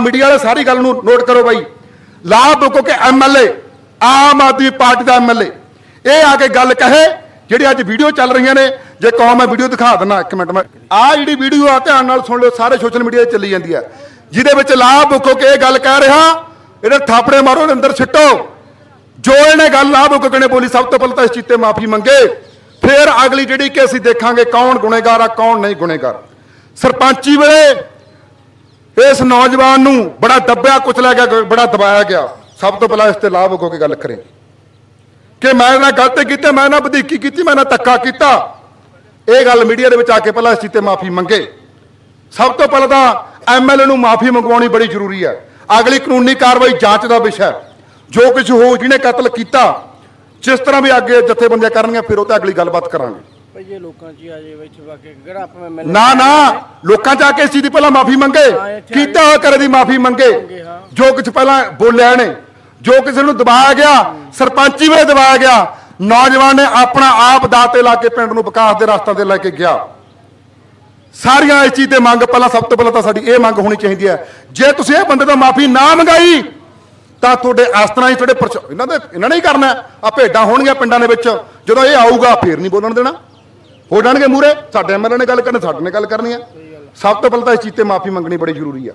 Media ਵਾਲੇ ਸਾਰੀ ਗੱਲ ਨੂੰ ਨੋਟ ਕਰੋ ਬਾਈ। ਲਾਭ ਬੁੱਕੋ ਕੇ ਐਮਐਲਏ ਆਮ ਆਦਮੀ ਪਾਰਟੀ ਦਾ ਐਮਐਲਏ ਇਹ ਆ ਕੇ ਗੱਲ ਕਹੇ, ਜਿਹੜੀ ਅੱਜ ਵੀਡੀਓ ਚੱਲ ਰਹੀਆਂ ਨੇ, ਜੇ ਕਹੋ ਮੈਂ ਵੀਡੀਓ ਦਿਖਾ ਦਿੰਦਾ, ਇੱਕ ਮਿੰਟ ਮੈਂ ਆ ਜਿਹੜੀ ਵੀਡੀਓ ਆ, ਧਿਆਨ ਨਾਲ ਸੁਣ ਲਿਓ, ਸਾਰੇ ਸੋਸ਼ਲ ਮੀਡੀਆ 'ਤੇ ਚੱਲੀ ਜਾਂਦੀ ਆ। ਜਿਹਦੇ ਵਿੱਚ ਲਾਭ ਬੁੱਕੋ ਕੇ ਇਹ ਗੱਲ ਕਹਿ ਰਿਹਾ, ਇਹਦੇ ਥਾਪੜੇ ਮਾਰੋ ਇਹਦੇ ਅੰਦਰ ਸਿੱਟੋ। ਜੋ ਇਹਨੇ ਗੱਲ ਲਾਭ ਬੁੱਕੋ ਨੇ ਬੋਲੀ, ਸਭ ਤੋਂ ਪਹਿਲਾਂ ਤਾਂ ਇਸ ਚੀਤੇ ਮਾਫੀ ਮੰਗੇ। ਫਿਰ ਅਗਲੀ ਜਿਹੜੀ ਕਿ ਅਸੀਂ ਦੇਖਾਂਗੇ ਕੌਣ ਗੁਨੇਗਾਰ ਆ, ਕੌਣ ਨਹੀਂ ਗੁਨੇਗਾਰ। ਸਰਪੰਚੀ ਵੇਲੇ ਇਸ ਨੌਜਵਾਨ ਨੂੰ ਬੜਾ ਦੱਬਿਆ ਕੁਚਲਿਆ ਗਿਆ ਬੜਾ ਦਬਾਇਆ ਗਿਆ। ਸਭ ਤੋਂ ਪਹਿਲਾਂ ਇਸ ਤੇ ਲਾਭ ਹੋ ਕੇ ਗੱਲ ਕਰੇ ਕਿ ਮੈਂ ਨਾ ਗਲਤੀ ਕੀਤੀ, ਮੈਂ ਨਾ ਵਧੀਕੀ ਕੀਤੀ, ਮੈਂ ਨਾ ਧੱਕਾ ਕੀਤਾ। ਇਹ ਗੱਲ ਮੀਡੀਆ ਦੇ ਵਿੱਚ ਆ ਕੇ ਪਹਿਲਾਂ ਇਸ ਚੀਜ਼ ਮਾਫੀ ਮੰਗੇ। ਸਭ ਤੋਂ ਪਹਿਲਾਂ ਤਾਂ ਐਮਐਲਏ ਨੂੰ ਮਾਫੀ ਮੰਗਵਾਉਣੀ ਬੜੀ ਜ਼ਰੂਰੀ ਹੈ। ਅਗਲੀ ਕਾਨੂੰਨੀ ਕਾਰਵਾਈ ਜਾਂਚ ਦਾ ਵਿਸ਼ਾ ਹੈ। ਜੋ ਕੁਝ ਹੋ, ਜਿਹਨੇ ਕਤਲ ਕੀਤਾ, ਜਿਸ ਤਰ੍ਹਾਂ ਵੀ ਅੱਗੇ ਜਥੇਬੰਦੀਆਂ ਕਰਨਗੀਆਂ, ਫਿਰ ਉਹ ਤੇ ਅਗਲੀ ਗੱਲਬਾਤ ਕਰਾਂਗੇ। ਭਾਈ ਲੋਕਾਂ 'ਚ ਹੀ ਆ ਜੇ ਇੱਥੇ ਵਾਕੇ ਕਿਹੜਾ ਆਪਾਂ ਮੈਂ ਨਾ ਨਾ ਲੋਕਾਂ ਚ ਆ ਕੇ ਇਸ ਚੀਜ਼ ਦੀ ਪਹਿਲਾਂ ਮਾਫੀ ਮੰਗੇ। ਕੀਤਾ ਹੋਇਆ ਕਰੇ ਦੀ ਮਾਫੀ ਮੰਗੇ। ਜੋ ਕੁਝ ਪਹਿਲਾਂ ਬੋਲਿਆ ਨੇ ਜੋ ਕਿਸੇ ਨੂੰ ਦਬਾਇਆ ਗਿਆ ਸਰਪੰਚੀ ਵੇਲੇ ਦਬਾਇਆ ਗਿਆ ਨੌਜਵਾਨ ਨੇ ਆਪਣਾ ਆਪ ਦਾਤੇ ਲਾ ਕੇ ਪਿੰਡ ਨੂੰ ਵਿਕਾਸ ਦੇ ਰਸਤਾ ਤੇ ਲੈ ਕੇ ਗਿਆ। ਸਾਰੀਆਂ ਇਸ ਚੀਜ਼ ਤੇ ਮੰਗ ਪਹਿਲਾਂ ਸਭ ਤੋਂ ਪਹਿਲਾਂ ਤਾਂ ਸਾਡੀ ਇਹ ਮੰਗ ਹੋਣੀ ਚਾਹੀਦੀ ਹੈ ਜੇ ਤੁਸੀਂ ਇਹ ਬੰਦੇ ਤੋਂ ਮਾਫੀ ਨਾ ਮੰਗਾਈ ਤਾਂ ਤੁਹਾਡੇ ਇਸ ਤਰ੍ਹਾਂ ਹੀ ਤੁਹਾਡੇ ਇਹਨਾਂ ਦੇ ਇਹਨਾਂ ਨੇ ਹੀ ਕਰਨਾ ਆ ਭੇਡਾਂ ਹੋਣਗੀਆਂ ਪਿੰਡਾਂ ਦੇ ਵਿੱਚ ਜਦੋਂ ਇਹ ਆਊਗਾ ਫੇਰ ਨਹੀਂ ਬੋਲਣ ਦੇਣਾ। ਹੋ ਜਾਣਗੇ ਮੂਰੇ ਸਾਡੇ ਐਮਐਲਏ ਨੇ ਗੱਲ ਕਰਨੀ, ਸਾਡੇ ਨੇ ਗੱਲ ਕਰਨੀ ਹੈ ਸਭ ਤੋਂ ਪਹਿਲਾਂ ਤਾਂ ਇਸ ਚੀਜ਼ ਤੇ ਮਾਫੀ ਮੰਗਣੀ ਬੜੀ ਜ਼ਰੂਰੀ ਆ।